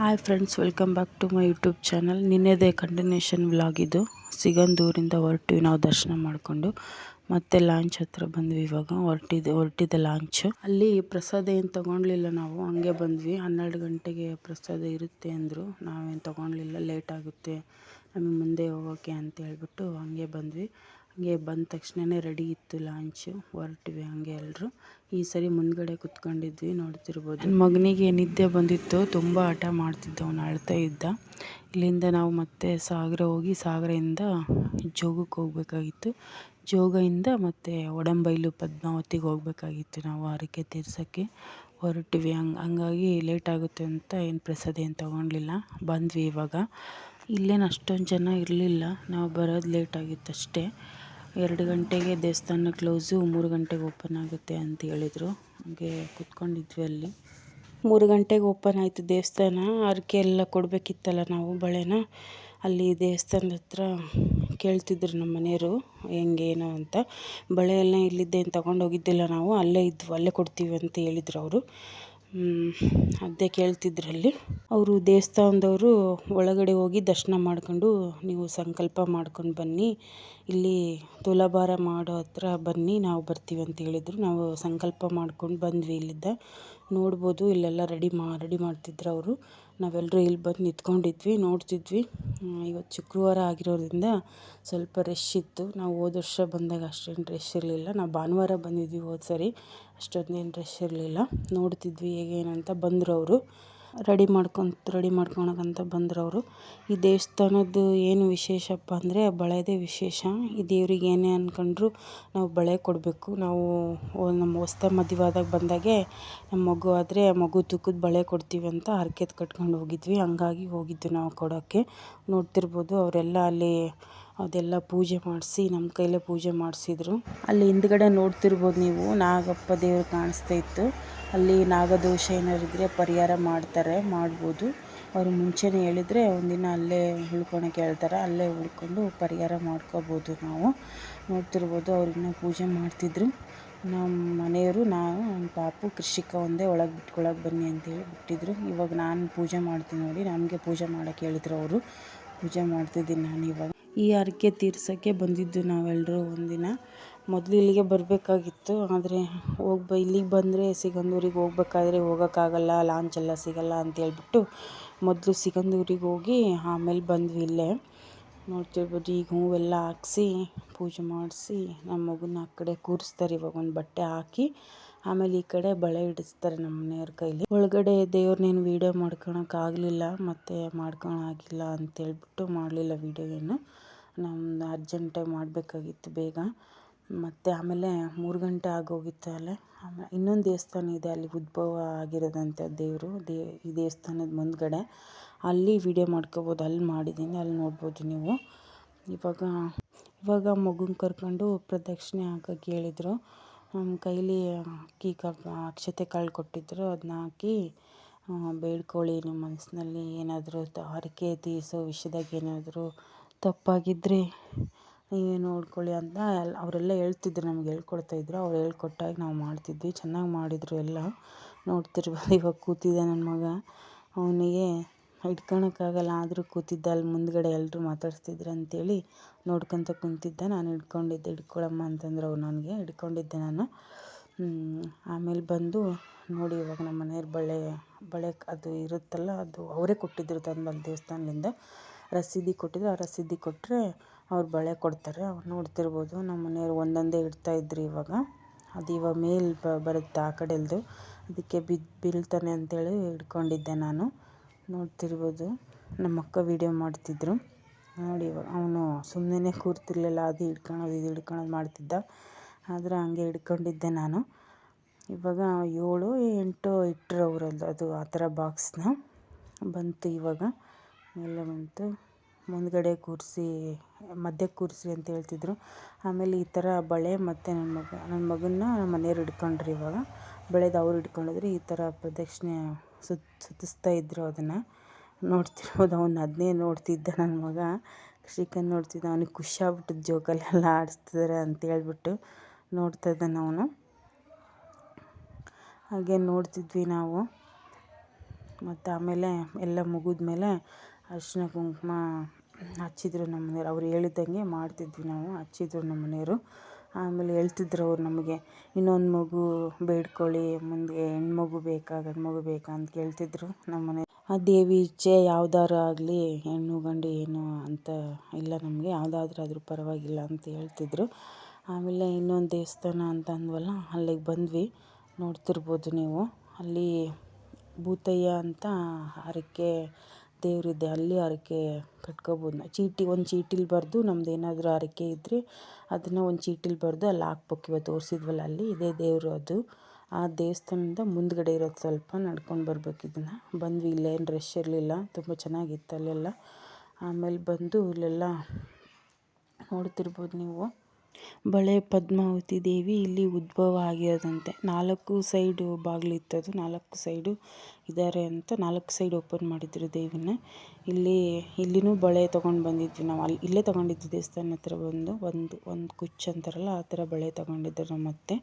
Hi friends welcome back to my YouTube channel ನಿನ್ನೆದೇ continuation vlog ಇದು. ಸಿಗಂದೂರಿಂದ ಹೊರಟಿವಿ ನಾವು ದರ್ಶನ ಮಾಡಿಕೊಂಡು ಮತ್ತೆ ಲಾಂಚ್ ಹತ್ರ ಬಂದ್ವಿ ಇವಾಗ. ಹೊರಟಿದೆ ಹೊರಟಿದೆ ಲಾಂಚ್ ಅಲ್ಲಿ ಪ್ರಸಾದ ಏನು ತೊಗೊಂಡ್ಲಿಲ್ಲ ನಾವು, ಹಂಗೆ ಬಂದ್ವಿ. ಹನ್ನೆರಡು ಗಂಟೆಗೆ ಪ್ರಸಾದ ಇರುತ್ತೆ ಅಂದರು. ನಾವೇನು ತೊಗೊಂಡ್ಲಿಲ್ಲ ಲೇಟ್ ಆಗುತ್ತೆ. ನಮಗೆ ಮುಂದೆ ಹೋಗೋಕ್ಕೆ ಅಂತ ಹೇಳ್ಬಿಟ್ಟು ಹಂಗೆ ಬಂದ್ವಿ. ಹಂಗೆ ಬಂದ ತಕ್ಷಣವೇ ರೆಡಿ ಇತ್ತು ಲಾಂಚು, ಹೊರಟ್ವಿ ಹಂಗೆ ಎಲ್ಲರೂ ಈ ಸರಿ ಮುಂದ್ಗಡೆ ಕುತ್ಕೊಂಡಿದ್ವಿ, ನೋಡ್ತಿರ್ಬೋದು. ನನ್ನ ಮಗನಿಗೆ ನಿದ್ದೆ ಬಂದಿತ್ತು, ತುಂಬ ಹಠ ಮಾಡ್ತಿದ್ದ ಅವನು, ಅಳ್ತಾ ಇದ್ದ. ಇಲ್ಲಿಂದ ನಾವು ಮತ್ತೆ ಸಾಗರ ಹೋಗಿ, ಸಾಗರದಿಂದ ಜೋಗಕ್ಕೆ ಹೋಗ್ಬೇಕಾಗಿತ್ತು. ಜೋಗದಿಂದ ಮತ್ತೆ ಒಡಂಬೈಲು ಪದ್ಮಾವತಿಗೆ ಹೋಗಬೇಕಾಗಿತ್ತು ನಾವು ಹರಕೆ ತೀರ್ಸೋಕ್ಕೆ. ಹೊರಟ್ವಿ, ಹಂಗೆ, ಹಂಗಾಗಿ ಲೇಟ್ ಆಗುತ್ತೆ ಅಂತ ಏನು ಪ್ರಸಾದ ಏನು ತೊಗೊಳ್ಲಿಲ್ಲ ಬಂದ್ವಿ ಇವಾಗ. ಇಲ್ಲೇನು ಅಷ್ಟೊಂದು ಜನ ಇರಲಿಲ್ಲ. ನಾವು ಬರೋದು ಲೇಟ್ ಆಗಿತ್ತು ಅಷ್ಟೇ ಎರಡು ಗಂಟೆಗೆ ದೇವಸ್ಥಾನ ಕ್ಲೋಸು ಮೂರು ಗಂಟೆಗೆ ಓಪನ್ ಆಗುತ್ತೆ ಅಂತ ಹೇಳಿದರು. ಹಾಗೆ ಕುತ್ಕೊಂಡಿದ್ವಿ ಅಲ್ಲಿ. ಮೂರು ಗಂಟೆಗೆ ಓಪನ್ ಆಯಿತು ದೇವಸ್ಥಾನ. ಹರಕೆ ಎಲ್ಲ ಕೊಡಬೇಕಿತ್ತಲ್ಲ ನಾವು ಬಳೆನ. ಅಲ್ಲಿ ದೇವಸ್ಥಾನದ ಹತ್ರ ಕೇಳ್ತಿದ್ರು ನಮ್ಮ ಮನೆಯವರು ಹೆಂಗೇನು ಅಂತ. ಬಳೆ ಎಲ್ಲ ಇಲ್ಲಿದ್ದೇನು ತಗೊಂಡೋಗಿದ್ದಿಲ್ಲ ನಾವು. ಅಲ್ಲೇ ಇದ್ವು, ಅಲ್ಲೇ ಕೊಡ್ತೀವಿ ಅಂತ ಹೇಳಿದ್ರು ಅವರು. ಅದೇ ಕೇಳ್ತಿದ್ರಲ್ಲಿ. ಅವರು ದೇವಸ್ಥಾನದವರು ಒಳಗಡೆ ಹೋಗಿ ದರ್ಶನ ಮಾಡ್ಕೊಂಡು ನೀವು ಸಂಕಲ್ಪ ಮಾಡ್ಕೊಂಡು ಬನ್ನಿ. ಇಲ್ಲಿ ತುಲಾಭಾರ ಮಾಡೋ ಹತ್ರ ಬನ್ನಿ, ನಾವು ಬರ್ತೀವಿ ಅಂತ ಹೇಳಿದರು. ನಾವು ಸಂಕಲ್ಪ ಮಾಡ್ಕೊಂಡು ಬಂದ್ವಿ ಇಲ್ಲಿದ್ದ ನೋಡ್ಬೋದು ಇಲ್ಲೆಲ್ಲ ರೆಡಿ ಮಾ, ರೆಡಿ ಮಾಡ್ತಿದ್ರು ಅವರು. ನಾವೆಲ್ಲರೂ ಇಲ್ಲಿ ಬಂದು ನಿಂತ್ಕೊಂಡಿದ್ವಿ, ನೋಡ್ತಿದ್ವಿ. ಇವತ್ತು ಶುಕ್ರವಾರ ಆಗಿರೋದ್ರಿಂದ ಸ್ವಲ್ಪ ರಶ್ ಇತ್ತು. ನಾವು ಹೋದ ವರ್ಷ ಬಂದಾಗ ಅಷ್ಟೇನು ರಶ್ ಇರಲಿಲ್ಲ. ನಾವು ಭಾನುವಾರ ಬಂದಿದ್ವಿ ಹೋದ ಸರಿ. ಅಷ್ಟೊಂದೇನು ರಶ್ ಇರಲಿಲ್ಲ. ನೋಡ್ತಿದ್ವಿ ಹೇಗೆ ಏನಂತ ಬಂದರು ಅವರು. ರೆಡಿ ಮಾಡ್ಕೊಂತ, ರೆಡಿ ಮಾಡ್ಕೊಳಕಂತ ಬಂದರು ಅವರು ಈ ದೇವಸ್ಥಾನದ್ದು ಏನು ವಿಶೇಷಪ್ಪ ಅಂದರೆ ಬಳೆದೇ ವಿಶೇಷ. ಈ ದೇವ್ರಿಗೆ ಏನೇ ಅಂದ್ಕೊಂಡ್ರು ನಾವು ಬಳೆ ಕೊಡಬೇಕು. ನಾವು ನಮ್ಮ ಹೊಸ್ತ ಮದುವೆ ಆದಾಗ ಬಂದಾಗೆ ನಮ್ಮ ಮಗು ಆದರೆ ಮಗು ತೂಕದ ಬಳೆ ಕೊಡ್ತೀವಿ ಅಂತ ಹರಕೆದು ಕಟ್ಕೊಂಡು ಹೋಗಿದ್ವಿ. ಹಂಗಾಗಿ ಹೋಗಿದ್ದು ನಾವು ಕೊಡೋಕ್ಕೆ ನೋಡ್ತಿರ್ಬೋದು ಅವರೆಲ್ಲ ಅಲ್ಲಿ ಅದೆಲ್ಲ ಪೂಜೆ ಮಾಡಿಸಿ, ನಮ್ಮ ಕೈಲೇ ಪೂಜೆ ಮಾಡಿಸಿದ್ರು. ಅಲ್ಲಿ ಹಿಂದ್ಗಡೆ ನೋಡ್ತಿರ್ಬೋದು ನೀವು ನಾಗಪ್ಪ ದೇವ್ರು ಕಾಣಿಸ್ತಾ ಇತ್ತು. ಅಲ್ಲಿ ನಾಗದೋಷ ಏನಾರು ಇದ್ದರೆ ಪರಿಹಾರ ಮಾಡ್ತಾರೆ, ಮಾಡ್ಬೋದು. ಅವರು ಮುಂಚೆನೇ ಹೇಳಿದರೆ ಒಂದಿನ ಅಲ್ಲೇ ಉಳ್ಕೊಳಕ್ಕೆ ಹೇಳ್ತಾರೆ, ಅಲ್ಲೇ ಉಳ್ಕೊಂಡು ಪರಿಹಾರ ಮಾಡ್ಕೋಬೋದು ನಾವು. ನೋಡ್ತಿರ್ಬೋದು ಅವ್ರು ಪೂಜೆ ಮಾಡ್ತಿದ್ರು. ನಮ್ಮ ಮನೆಯವರು, ನಾನು, ನಮ್ಮ ಪಾಪು, ಕೃಷಿಕ ಒಂದೇ ಒಳಗೆ ಬಿಟ್ಕೊಳಕ್ಕೆ ಬನ್ನಿ ಅಂತೇಳಿ ಬಿಟ್ಟಿದ್ರು. ಇವಾಗ ನಾನು ಪೂಜೆ ಮಾಡ್ತೀನಿ ನೋಡಿ, ನಮಗೆ ಪೂಜೆ ಮಾಡೋಕ್ಕೆ ಹೇಳಿದ್ರು ಅವರು. ಪೂಜೆ ಮಾಡ್ತಿದ್ದೀನಿ ನಾನು ಇವಾಗ. ಈ ಹರಕೆ ತೀರ್ಸೋಕ್ಕೆ ಬಂದಿದ್ದು ನಾವೆಲ್ಲರೂ ಒಂದಿನ. ಮೊದಲು ಇಲ್ಲಿಗೆ ಬರಬೇಕಾಗಿತ್ತು, ಆದರೆ ಹೋಗಿ ಬ ಇಲ್ಲಿಗೆ ಬಂದರೆ ಸಿಗಂದೂರಿಗೆ ಹೋಗ್ಬೇಕಾದ್ರೆ ಹೋಗೋಕ್ಕಾಗಲ್ಲ ಲಾಂಚ್ ಎಲ್ಲ ಸಿಗಲ್ಲ ಅಂತೇಳ್ಬಿಟ್ಟು ಮೊದಲು ಸಿಗಂದೂರಿಗೆ ಹೋಗಿ ಆಮೇಲೆ ಬಂದ್ವಿ ಇಲ್ಲೇ. ನೋಡ್ತಿರ್ಬೋದು ಈಗ ಹೂವೆಲ್ಲ ಹಾಕ್ಸಿ, ಪೂಜೆ ಮಾಡಿಸಿ ನಮ್ಮ ಮಗುನ ಆ ಕಡೆ ಕೂರಿಸ್ತಾರೆ, ಇವಾಗ ಒಂದು ಬಟ್ಟೆ ಹಾಕಿ, ಆಮೇಲೆ ಈ ಕಡೆ ಬಳೆ ಹಿಡಿಸ್ತಾರೆ ನಮ್ಮ ಮನೆಯವ್ರ ಕೈಲಿ. ಒಳಗಡೆ ದೇವ್ರನ್ನೇನು ವೀಡಿಯೋ ಮಾಡ್ಕೊಳಕ್ಕಾಗಲಿಲ್ಲ ಮತ್ತು ಮಾಡ್ಕೊಳಕ್ಕಾಗಿಲ್ಲ ಅಂತೇಳ್ಬಿಟ್ಟು ಮಾಡಲಿಲ್ಲ ವೀಡಿಯೋ ಏನು ನಮ್ದು ಅರ್ಜೆಂಟಾಗಿ ಮಾಡಬೇಕಾಗಿತ್ತು ಬೇಗ. ಮತ್ತು ಆಮೇಲೆ ಮೂರು ಗಂಟೆ ಆಗೋಗಿತ್ತು ಅಲ್ಲೇ. ಆಮೇಲೆ ಇನ್ನೊಂದು ದೇವಸ್ಥಾನ ಇದೆ, ಅಲ್ಲಿ ಉದ್ಭವ ಆಗಿರೋದಂಥ ದೇವರು. ದೇ, ಈ ದೇವಸ್ಥಾನದ ಮುಂದುಗಡೆ. ಅಲ್ಲಿ ವೀಡಿಯೋ ಮಾಡ್ಕೋಬೋದು, ಅಲ್ಲಿ ಮಾಡಿದ್ದೀನಿ ಅಲ್ಲಿ ನೋಡ್ಬೋದು ನೀವು. ಇವಾಗ ಇವಾಗ ಮಗುನ ಕರ್ಕೊಂಡು ಪ್ರದಕ್ಷಿಣೆ ಹಾಕಕ್ಕೆ ಹೇಳಿದರು. ನಮ್ಮ ಕೈಲಿ ಅಕ್ಕಿ ಕ ಅಕ್ಷತೆ ಕಾಳು ಕೊಟ್ಟಿದ್ದರು ಅದನ್ನ ಹಾಕಿ ಬೇಡ್ಕೊಳ್ಳಿ ನಿಮ್ಮ ಮನಸ್ಸಿನಲ್ಲಿ ಏನಾದರೂ ಹರಕೆ ತೀರಿಸೋ ವಿಷಯದಾಗ ಏನಾದರೂ ತಪ್ಪಾಗಿದ್ದರೆ ನೀವೇ ನೋಡ್ಕೊಳ್ಳಿ ಅಂತ ಎಲ್ಲ ಅವರೆಲ್ಲ ಹೇಳ್ತಿದ್ರು ನಮ್ಗೆ ಹೇಳ್ಕೊಡ್ತಾಯಿದ್ರು ಅವ್ರು ಹೇಳ್ಕೊಟ್ಟಾಗ ನಾವು ಮಾಡ್ತಿದ್ವಿ. ಚೆನ್ನಾಗಿ ಮಾಡಿದರು ಎಲ್ಲ. ನೋಡ್ತಿರ್ಬೋದು ಇವಾಗ ಕೂತಿದ್ದೆ ನನ್ನ ಮಗ. ಅವನಿಗೆ ಹಿಡ್ಕೊಳಕ್ಕಾಗಲ್ಲ. ಆದರೂ ಕೂತಿದ್ದ, ಅಲ್ಲಿ ಮುಂದುಗಡೆ ಎಲ್ಲರೂ ಮಾತಾಡ್ಸ್ತಿದ್ರು ಅಂತೇಳಿ ನೋಡ್ಕೊತ ಕೂತಿದ್ದ. ನಾನು ಹಿಡ್ಕೊಂಡಿದ್ದೆ, ಹಿಡ್ಕೊಳಮ್ಮ ಅಂತಂದ್ರೆ ಅವ್ರು ನನಗೆ ಹಿಡ್ಕೊಂಡಿದ್ದೆ ನಾನು. ಆಮೇಲೆ ಬಂದು ನೋಡಿ ಇವಾಗ ನಮ್ಮ ಮನೆಯವ್ರ ಬಳೆ ಬಳೆ ಅದು ಇರುತ್ತಲ್ಲ, ಅದು ಅವರೇ ಕೊಟ್ಟಿದ್ರು ತಂದು ಅಲ್ಲಿ ದೇವಸ್ಥಾನದಿಂದ ರಸೀದಿ ಕೊಟ್ಟಿದ್ದರು ಆ ರಸೀದಿ ಕೊಟ್ಟರೆ ಅವ್ರು ಬಳೆ ಕೊಡ್ತಾರೆ, ಅವ್ರು ನೋಡ್ತಿರ್ಬೋದು. ನಮ್ಮ ಮನೆಯವ್ರು ಒಂದೊಂದೇ ಇಡ್ತಾಯಿದ್ರು ಇವಾಗ. ಅದು ಇವಾಗ ಮೇಲೆ ಬರುತ್ತೆ ಆ ಕಡೆಯಲ್ದು ಅದಕ್ಕೆ ಬಿದ್ದು ಬೀಳ್ತಾನೆ ಅಂತೇಳಿ ಹಿಡ್ಕೊಂಡಿದ್ದೆ ನಾನು. ನೋಡ್ತಿರ್ಬೋದು. ನಮ್ಮ ಅಕ್ಕ ವೀಡಿಯೋ ಮಾಡ್ತಿದ್ರು. ನೋಡಿ ಇವಾಗ ಅವನು ಸುಮ್ಮನೆ ಕೂರ್ತಿರ್ಲಿಲ್ಲ. ಅದು ಹಿಡ್ಕೊಳೋದು, ಇದು ಹಿಡ್ಕೊಳೋದು ಮಾಡ್ತಿದ್ದ. ಆದರೆ ಹಂಗೆ ಹಿಡ್ಕೊಂಡಿದ್ದೆ ನಾನು. ಇವಾಗ ಏಳು, ಎಂಟು ಇಟ್ಟರು ಅವರಲ್ಲಿ ಅದು ಆ ಥರ ಬಾಕ್ಸ್ನ ಬಂತು ಇವಾಗ. ಎಲ್ಲ ಬಂತು. ಮುಂದ್ಗಡೆ ಕೂರಿಸಿ ಮಧ್ಯಕ್ಕೆ ಕೂರಿಸಿ ಅಂತ ಹೇಳ್ತಿದ್ರು. ಆಮೇಲೆ ಈ ಥರ ಬಳೆ ಮತ್ತು ನನ್ನ ಮಗ, ನನ್ನ ಮಗನ್ನ ನಮ್ಮ ಮನೆಯವ್ರು ಹಿಡ್ಕೊಂಡ್ರು ಇವಾಗ. ಬಳೆದು ಅವ್ರು ಹಿಡ್ಕೊಂಡಿದ್ರು. ಈ ಥರ ಪ್ರದಕ್ಷಿಣೆ ಸುತ್ತ ಸುತ್ತಿಸ್ತಾ ಇದ್ದರು ಅದನ್ನು. ನೋಡ್ತಿರ್ಬೋದು ಅವ್ನು ಅದನ್ನೇ ನೋಡ್ತಿದ್ದ ನನ್ನ ಮಗ. ಶ್ರೀಕಾಂತ್ ನೋಡ್ತಿದ್ದ. ಅವ್ನಿಗೆ ಖುಷಿ ಆಗ್ಬಿಟ್ಟಿದ್ದು ಜೋಕಲ್ಲೆಲ್ಲ ಆಡಿಸ್ತಿದ್ದಾರೆ ಅಂತ ಹೇಳ್ಬಿಟ್ಟು ನೋಡ್ತಾ ಇದ್ದಾನೆ ಅವನು. ಹಾಗೆ ನೋಡ್ತಿದ್ವಿ ನಾವು. ಮತ್ತು ಆಮೇಲೆ ಎಲ್ಲ ಮುಗಿದ್ಮೇಲೆ ಅರಿಶಿನ ಕುಂಕುಮ ಹಚ್ಚಿದ್ರು ನಮ್ಮ ಮನೆಯವ್ರು. ಅವ್ರು ಹೇಳಿದ್ದಂಗೆ ಮಾಡ್ತಿದ್ವಿ ನಾವು, ಹಚ್ಚಿದ್ರು ನಮ್ಮ ಮನೆಯವರು. ಆಮೇಲೆ ಹೇಳ್ತಿದ್ರು ಅವ್ರು ನಮಗೆ, ಇನ್ನೊಂದು ಮಗು ಬೇಡ್ಕೊಳ್ಳಿ, ಮುಂದೆ ಹೆಣ್ಣು ಮಗು ಬೇಕಾ ಗಂಡು ಮಗು ಬೇಕಾ? ಅಂತ ಕೇಳ್ತಿದ್ರು ನಮ್ಮ ಮನೆ. ಆ ದೇವಿ ಇಚ್ಛೆ ಯಾವ್ದಾರು ಆಗಲಿ, ಹೆಣ್ಣು, ಗಂಡು ಏನು ಅಂತ ಇಲ್ಲ ನಮಗೆ, ಯಾವುದಾದ್ರೂ ಆದರೂ ಪರವಾಗಿಲ್ಲ ಅಂತ ಹೇಳ್ತಿದ್ರು. ಆಮೇಲೆ ಇನ್ನೊಂದು ದೇವಸ್ಥಾನ ಅಂತ ಅಂದ್ವಲ್ಲ, ಅಲ್ಲಿಗೆ ಬಂದ್ವಿ. ನೋಡ್ತಿರ್ಬೋದು ನೀವು. ಅಲ್ಲಿ ಭೂತಯ್ಯ ಅಂತ ಹರಕೆ ದೇವರಿದೆ ಅಲ್ಲಿ ಹರಕೆ ಕಟ್ಕೋಬೋದು ಚೀಟಿ, ಒಂದು ಚೀಟಿಲಿ ಬರೆದು ನಮ್ದು ಏನಾದರೂ ಹರಕೆ ಇದ್ದರೆ ಅದನ್ನು ಒಂದು ಚೀಟಿಲಿ ಬರೆದು ಅಲ್ಲಿ ಹಾಕ್ಬೇಕು. ಇವತ್ತು ತೋರಿಸಿದ್ವಲ್ಲ, ಅಲ್ಲಿ ಇದೇ ದೇವರು ಅದು. ಆ ದೇವಸ್ಥಾನದಿಂದ ಮುಂದುಗಡೆ ಇರೋದು ಸ್ವಲ್ಪ ನಡ್ಕೊಂಡು ಬರ್ಬೇಕು ಇದನ್ನು. ಬಂದ್ವಿ, ಇಲ್ಲೇನು ರಶ್ ಇರಲಿಲ್ಲ, ತುಂಬ ಚೆನ್ನಾಗಿತ್ತು ಅಲ್ಲೆಲ್ಲ. ಆಮೇಲೆ ಬಂದು ಇಲ್ಲೆಲ್ಲ ನೋಡ್ತಿರ್ಬೋದು ನೀವು. ಬಳೆ ಪದ್ಮಾವತಿ ದೇವಿ ಇಲ್ಲಿ ಉದ್ಭವ ಆಗಿರೋದಂತೆ. ನಾಲ್ಕು ಸೈಡು ಬಾಗಿಲಿತ್ತದು ನಾಲ್ಕು ಸೈಡು ಇದ್ದಾರೆ ಅಂತ ನಾಲ್ಕು ಸೈಡ್ ಓಪನ್ ಮಾಡಿದ್ರು ದೇವಿನ. ಇಲ್ಲಿ, ಇಲ್ಲಿನೂ ಬಳೆ ತೊಗೊಂಡು ಬಂದಿದ್ವಿ ನಾವು. ಅಲ್ಲಿ, ಇಲ್ಲೇ ತೊಗೊಂಡಿದ್ವಿ ದೇವಸ್ಥಾನ ಹತ್ರ ಬಂದು, ಒಂದು ಒಂದು ಕುಚ್ಚು ಅಂತಾರಲ್ಲ, ಆ ಥರ ಬಳೆ ತೊಗೊಂಡಿದ್ದರು ನಮ್ಮ ಅತ್ತೆ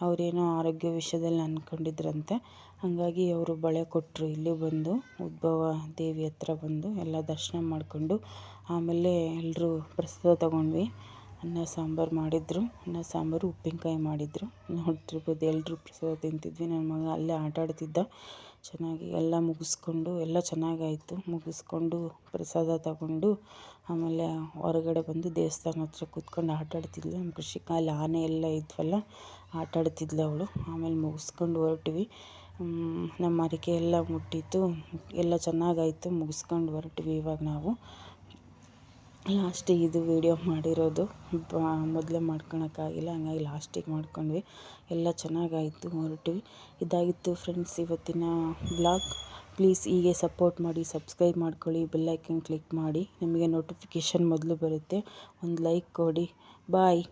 ಅವರೇನೋ ಆರೋಗ್ಯ ವಿಷಯದಲ್ಲಿ ಅಂದ್ಕೊಂಡಿದ್ರಂತೆ ಹಾಗಾಗಿ ಅವರು ಬಳೆ ಕೊಟ್ಟರು ಇಲ್ಲಿ ಬಂದು ಉದ್ಭವ ದೇವಿ ಹತ್ರ ಬಂದು ಎಲ್ಲ ದರ್ಶನ ಮಾಡಿಕೊಂಡು ಆಮೇಲೆ ಎಲ್ಲರೂ ಪ್ರಸಾದ ತೊಗೊಂಡ್ವಿ. ಅನ್ನ, ಸಾಂಬಾರು ಮಾಡಿದ್ರು. ಅನ್ನ, ಸಾಂಬಾರು, ಉಪ್ಪಿನಕಾಯಿ ಮಾಡಿದ್ರು. ನೋಡ್ತಿರ್ಬೋದು ಎಲ್ಲರೂ ಪ್ರಸಾದ ತಿಂತಿದ್ವಿ. ನನ್ನ ಮಗ ಅಲ್ಲೇ ಆಟ ಆಡ್ತಿದ್ದ. ಚೆನ್ನಾಗಿ ಎಲ್ಲ ಮುಗಿಸ್ಕೊಂಡು, ಎಲ್ಲ ಚೆನ್ನಾಗಾಯಿತು. ಮುಗಿಸ್ಕೊಂಡು ಪ್ರಸಾದ ತಗೊಂಡು ಆಮೇಲೆ ಹೊರಗಡೆ ಬಂದು ದೇವಸ್ಥಾನ ಹತ್ರ ಕೂತ್ಕೊಂಡು ಆಟ ಆಡ್ತಿದ್ಲು. ನಮ್ಮ ಕೃಷಿಕ ಅಲ್ಲಿ ಆನೆ ಎಲ್ಲ ಇದ್ವಲ್ಲ, ಆಟ ಆಡ್ತಿದ್ಲು ಅವಳು. ಆಮೇಲೆ ಮುಗಿಸ್ಕೊಂಡು ಹೊರಟ್ವಿ. ನಮ್ಮ ಮರಕೆ ಎಲ್ಲ ಮುಟ್ಟಿತ್ತು. ಎಲ್ಲ ಚೆನ್ನಾಗಾಯಿತು. ಮುಗಿಸ್ಕೊಂಡು ಹೊರಟ್ವಿ ಇವಾಗ ನಾವು. ಲಾಸ್ಟಿಗೆ ಇದು ವೀಡಿಯೋ ಮಾಡಿರೋದು. ಮೊದಲೇ ಮಾಡ್ಕೊಳಕ್ಕಾಗಿಲ್ಲ, ಹಂಗಾಗಿ ಲಾಸ್ಟಿಗೆ ಮಾಡ್ಕೊಂಡ್ವಿ. ಎಲ್ಲ ಚೆನ್ನಾಗಾಯಿತು, ಹೊರಟ್ವಿ. ಇದಾಗಿತ್ತು ಫ್ರೆಂಡ್ಸ್ ಇವತ್ತಿನ ಬ್ಲಾಗ್ ಪ್ಲೀಸ್ ಹೀಗೆ ಸಪೋರ್ಟ್ ಮಾಡಿ ಸಬ್ಸ್ಕ್ರೈಬ್ ಮಾಡ್ಕೊಳ್ಳಿ ಬೆಲ್ಲೈಕನ್ ಕ್ಲಿಕ್ ಮಾಡಿ. ನಿಮಗೆ ನೋಟಿಫಿಕೇಷನ್ ಮೊದಲು ಬರುತ್ತೆ. ಒಂದು ಲೈಕ್ ಕೊಡಿ. ಬಾಯ್